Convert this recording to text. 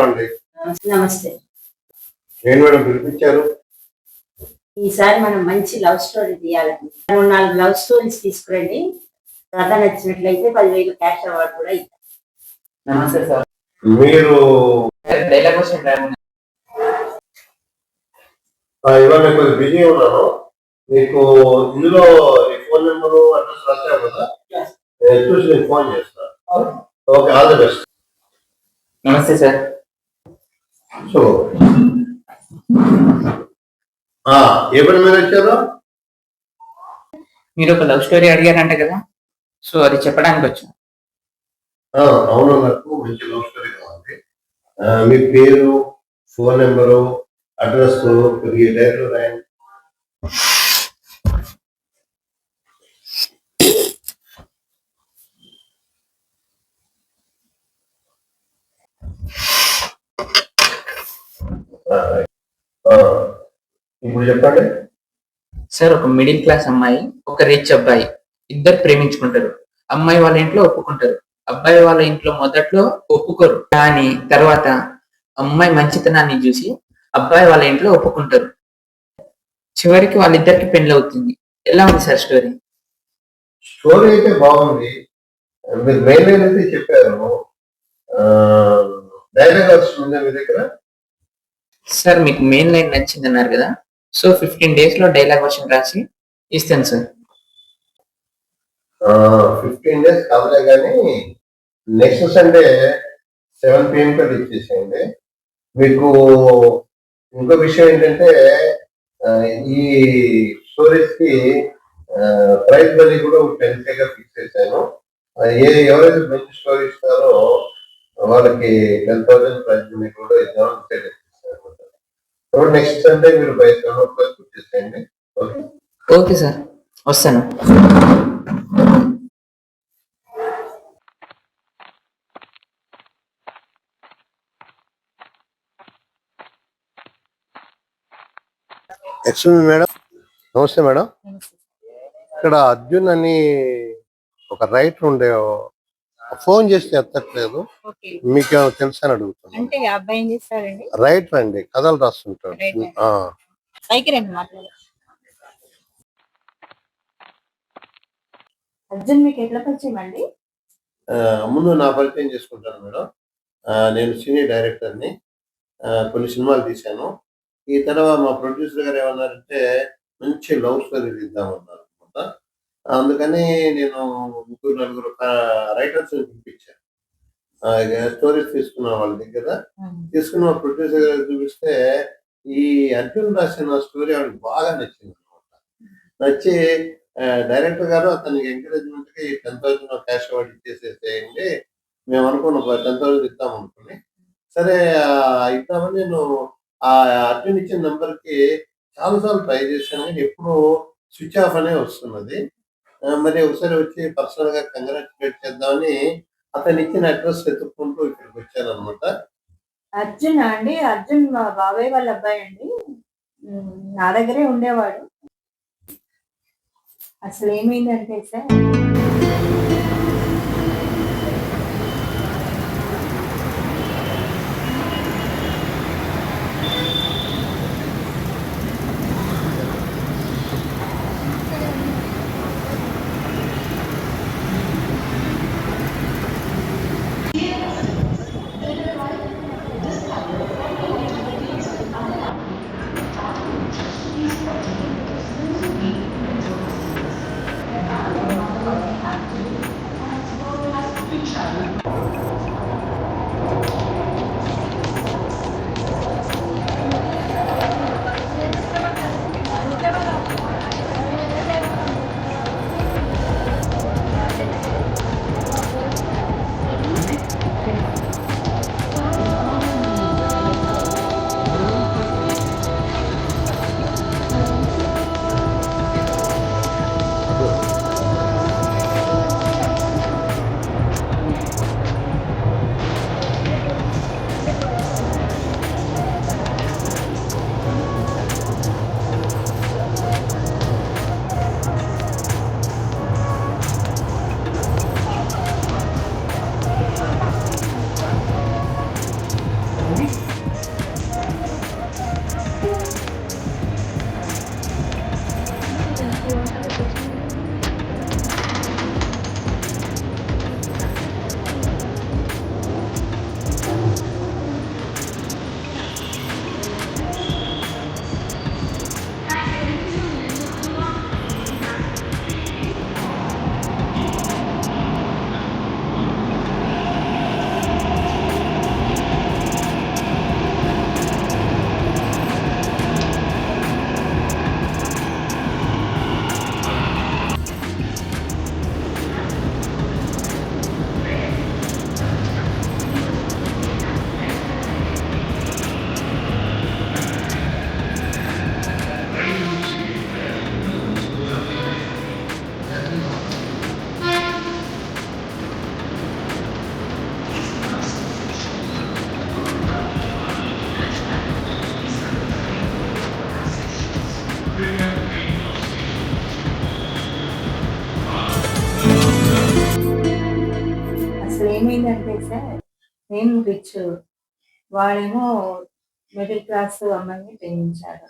నమస్కారం అండి నమస్తే. ఏం మేడం పిలిపించారు. ఈసారి మనం మంచి లవ్ స్టోరీ తీయాలండి. మనం నాలుగు లవ్ స్టోరీస్ తీసుకురండి. కథ నచ్చినట్లయితే పదివేలు క్యాష్ అవార్డు కూడా ఇస్తాం. నమస్తే సార్. మీరు డైలాగ్ రాయమని ఆ, ఇవాళ నేను కొద్దిగా బిజీ ఉన్నాను. మీకు ఇందులో ఈ ఫోన్ నెంబర్ అడ్రస్ రాశారు కదా? నేను చూసి నేను ఫోన్ చేస్తాను. Okay all the best. నమస్తే సార్. సో ఆ, ఏ పని మీద వచ్చారు? మీరు ఒక లవ్ స్టోరీ అడిగారంట కదా సో అది చెప్పడానికి వచ్చాను అవును నాకు మంచి లవ్ స్టోరీ కావాలి. మీ పేరు ఫోన్ నెంబరు అడ్రస్ డైరెక్ట్ రాయండి. ఇప్పుడు చెప్పండి. సార్ ఒక మిడిల్ క్లాస్ అమ్మాయి ఒక రిచ్ అబ్బాయి ఇద్దరు ప్రేమించుకుంటారు. అమ్మాయి వాళ్ళ ఇంట్లో ఒప్పుకుంటారు. అబ్బాయి వాళ్ళ ఇంట్లో మొదట్లో ఒప్పుకోరు. కానీ తర్వాత అమ్మాయి మంచితనాన్ని చూసి అబ్బాయి వాళ్ళ ఇంట్లో ఒప్పుకుంటారు. చివరికి వాళ్ళిద్దరికి పెళ్ళి అవుతుంది. ఎలా ఉంది సార్ స్టోరీ? స్టోరీ అయితే బాగుంది. మీరు మెయిన్ అయితే చెప్పారు డైలాగ్ వస్తుందా మీ దగ్గర? సార్ మీకు మెయిన్ లైన్ నచ్చింది అన్నారు కదా. సో ఫిఫ్టీన్ డేస్లో డైలాగ్ వర్షన్ రాసి ఇస్తాను సార్ ఫిఫ్టీన్ డేస్ కాదులే కానీ నెక్స్ట్ సండే సెవెన్ పిఎం కల్లా ఇచ్చేసేయండి. మీకు ఇంకో విషయం ఏంటంటే ఈ స్టోరీస్కి ప్రైజ్ మనీ కూడా టెన్గా ఫిక్స్ చేశాను. ఏ ఎవరైతే మంచి స్టోరీ ఇస్తారో వాళ్ళకి టెన్ థౌసండ్ ప్రైజ్ మనీ కూడా ఇద్దామని డిసైడ్ నెక్స్ట్ సండే మీరు ఓకే ఓకే సార్ వస్తాను. ఎక్స్క్యూజ్ మేడం నమస్తే మేడం ఇక్కడ అర్జున్ అని ఒక రైటర్ ఉండే ఫోన్ చేస్తే ఎత్తట్లేదు. ఓకే. మీకు ఏమైనా తెలుసా అని చేస్తారండి రైటర్ అండి కథలు రాస్తుంటాడు. అర్జున్ మీకు ఎట్లా పరిచయం అండి? ముందు నా పరిచయం చేసుకుంటాను మేడం. నేను సీనియర్ డైరెక్టర్ని కొన్ని సినిమాలు తీశాను. ఈ తర్వాత మా ప్రొడ్యూసర్ గారు ఏమన్నారంటే మంచి లవ్ స్టోరీ తీద్దామన్నారు. అందుకని నేను ముగ్గురు నలుగురు రైటర్స్ పిలిపించాను స్టోరీస్ తీసుకున్నాను వాళ్ళ దగ్గర. తీసుకున్న ప్రొడ్యూసర్ గారు చూపిస్తే ఈ అర్జున్ రాసిన స్టోరీ ఆవిడకి బాగా నచ్చింది అనమాట నచ్చి డైరెక్టర్ గారు అతనికి ఎంకరేజ్మెంట్కి టెన్ థౌసండ్ క్యాష్ అవార్డు ఇచ్చేసేసేయండి మేము అనుకున్న టెన్ థౌసండ్ ఇద్దాం అనుకుని. సరే ఇద్దామని నేను ఆ అర్జున్ ఇచ్చిన నెంబర్కి చాలా సార్లు ట్రై చేశాను. కానీ ఎప్పుడు స్విచ్ ఆఫ్ అనే వస్తున్నది. మరి ఒకసారి వచ్చి పర్సనల్గా కంగ్రాచులేట్ చేద్దామని అతను ఇచ్చిన అడ్రస్ వెతుక్కుంటూ ఇక్కడికి వచ్చాను అనమాట అర్జున్ అండి? అర్జున్ మా బాబాయ్ వాళ్ళ అబ్బాయి అండి. నా దగ్గరే ఉండేవాడు. అసలు ఏమైందంటే సార్? అసలు సార్ నేను రిచ్ వాడేమో మిడిల్ క్లాస్ అమ్మాయిని ప్రేమించాడు